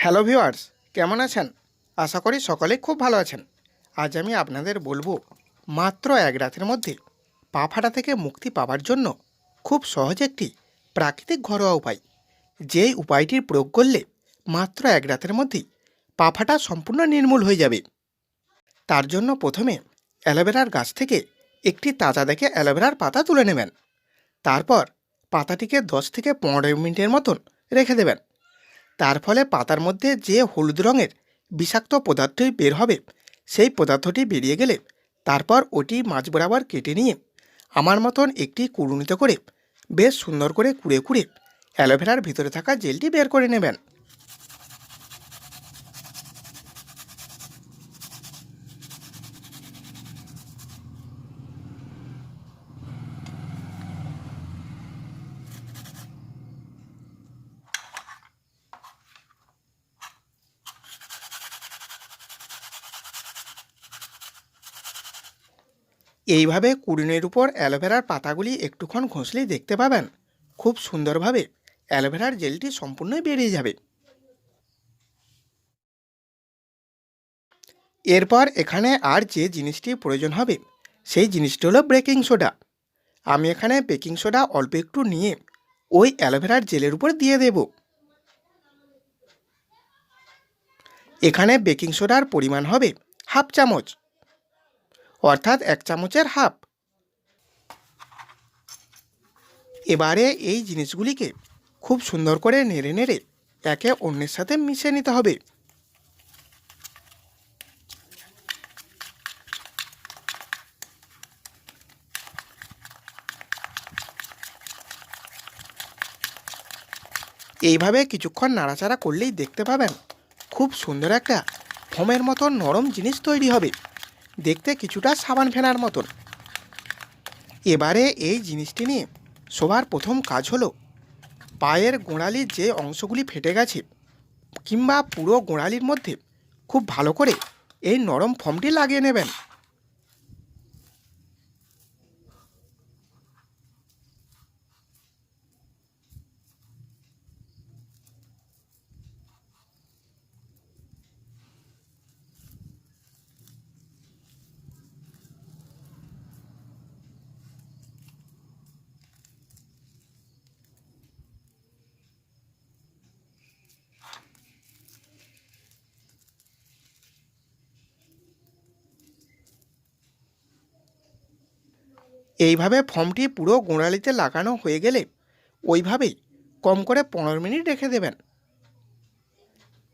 Hello viewers, কেমন আছেন? আশা করি সকলেই খুব ভালো আছেন। আজ আমি আপনাদের বলব, মাত্র এক রাতের মধ্যে পা ফাটা থেকে মুক্তি পাওয়ার জন্য খুব সহজ একটি প্রাকৃতিক ঘরোয়া উপায়। যেই উপায়টির প্রয়োগ করলে মাত্র এক রাতের মধ্যেই পা ফাটা সম্পূর্ণ নির্মূল হয়ে যাবে। তার জন্য প্রথমে অ্যালোভেরার গাছ থেকে একটি তাজা দেখে অ্যালোভেরার পাতা তুলে নেবেন। তারপর পাতাটিকে দশ থেকে পনেরো মিনিটের মতন রেখে দেবেন। তার ফলে পাতার মধ্যে যে হলুদ রঙের বিষাক্ত পদার্থটি বের হবে, সেই পদার্থটি বেরিয়ে গেলে তারপর ওটি মাছ বরাবর কেটে নিয়ে আমার মতন একটি কুড়ুনিতে করে বেশ সুন্দর করে কুড়ে কুড়ে অ্যালোভেরার ভিতরে থাকা জেলটি বের করে নেবেন। এইভাবে কুড়ুনির উপর অ্যালোভেরার পাতাগুলি একটুক্ষণ ঘষলেই দেখতে পাবেন। খুব সুন্দরভাবে অ্যালোভেরার জেলটি সম্পূর্ণই বেরিয়ে যাবে। এরপর এখানে আর যে জিনিসটি প্রয়োজন হবে, সেই জিনিসটি হলো বেকিং সোডা। আমি এখানে বেকিং সোডা অল্প একটু নিয়ে ওই অ্যালোভেরার জেলের উপর দিয়ে দেব। এখানে বেকিং সোডার পরিমাণ হবে হাফ চামচ। অর্থাৎ এক চামচের হাফ। এবারে এই জিনিসগুলিকে খুব সুন্দর করে নেড়ে নেড়ে একে অন্যের সাথে মিশিয়ে নিতে হবে। এইভাবে কিছুক্ষণ নাড়াচাড়া করলেই দেখতে পাবেন, খুব সুন্দর একটা ফোমের মতো নরম জিনিস তৈরি হবে। দেখতে কিছুটা সাবান ফেনার মতন। এবারে এই জিনিসটি নিয়ে সবার প্রথম কাজ হলো, পায়ের গোড়ালির যে অংশগুলি ফেটে গেছে, কিংবা পুরো গোড়ালির মধ্যে, খুব ভালো করে এই নরম ফর্মটি লাগিয়ে নেবেন। এইভাবে ফর্মটি পুরো গোড়ালিতে লাগানো হয়ে গেলে ওইভাবেই কম করে পনেরো মিনিট রেখে দেবেন।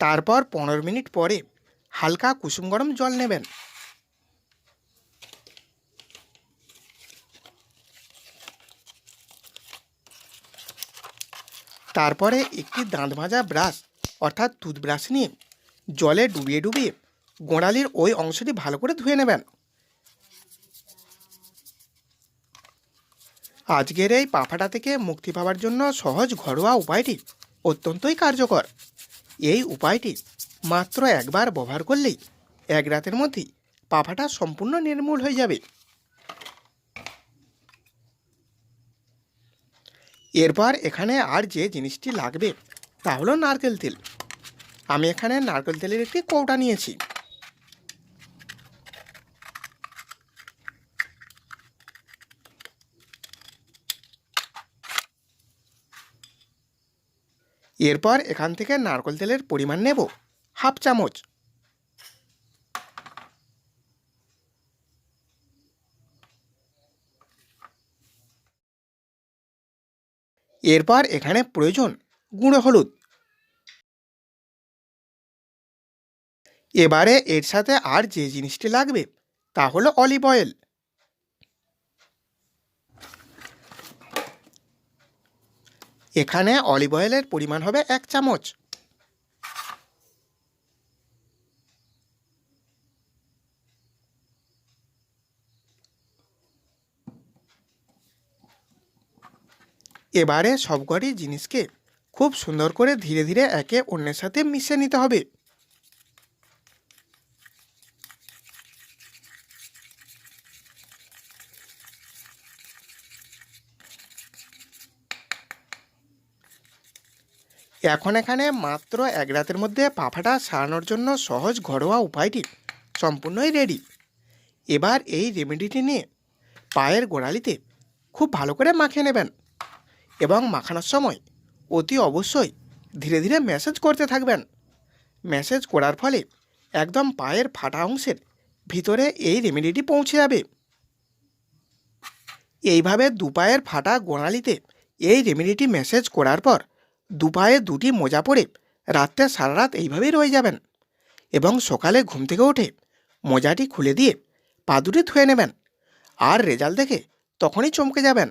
তারপর পনেরো মিনিট পরে হালকা কুসুম গরম জল নেবেন। তারপরে একটি দাঁত ভাজা ব্রাশ অর্থাৎ টুথব্রাশ নিয়ে জলে ডুবিয়ে ডুবিয়ে গোড়ালির ওই অংশটি ভালো করে ধুয়ে নেবেন। আজকের এই পাফাটা থেকে মুক্তি পাওয়ার জন্য সহজ ঘরোয়া উপায়টি অত্যন্তই কার্যকর। এই উপায়টি মাত্র একবার ব্যবহার করলেই এক রাতের মধ্যেই পাফাটা সম্পূর্ণ নির্মূল হয়ে যাবে। এরপর এখানে আর যে জিনিসটি লাগবে তা হলো নারকেল তেল। আমি এখানে নারকেল তেলের একটি কৌটা নিয়েছি। এরপর এখান থেকে নারকেল তেলের পরিমাণ নেব হাফ চামচ। এরপর এখানে প্রয়োজন গুঁড়ো হলুদ। এবারে এর সাথে আর যে জিনিসটি লাগবে তা হলো অলিভ অয়েল। এখানে অলিভ অয়েলের পরিমাণ হবে এক চামচ। এবারে সবকটি জিনিসকে খুব সুন্দর করে ধীরে ধীরে একে অন্যের সাথে মিশিয়ে নিতে হবে। এখন এখানে মাত্র এক রাতের মধ্যে পাফাটা সারানোর জন্য সহজ ঘরোয়া উপায়টি সম্পূর্ণই রেডি এবার এই রেমেডিটি নিয়ে পায়ের গোড়ালিতে খুব ভালো করে মাখিয়ে নেবেন এবং মাখানোর সময় অতি অবশ্যই ধীরে ধীরে ম্যাসেজ করতে থাকবেন। ম্যাসেজ করার ফলে একদম পায়ের ফাটা অংশের ভিতরে এই রেমেডিটি পৌঁছে যাবে। এইভাবে দুপায়ের ফাটা গোড়ালিতে এই রেমেডিটি ম্যাসেজ করার পর দুপায়ে দুটি মোজা পরে রাত্রে সারা রাত এইভাবেই রয়ে যাবেন এবং সকালে ঘুম থেকে উঠে মোজাটি খুলে দিয়ে পা দুটি ধুয়ে নেবেন। আর রেজাল্ট দেখে তখনই চমকে যাবেন।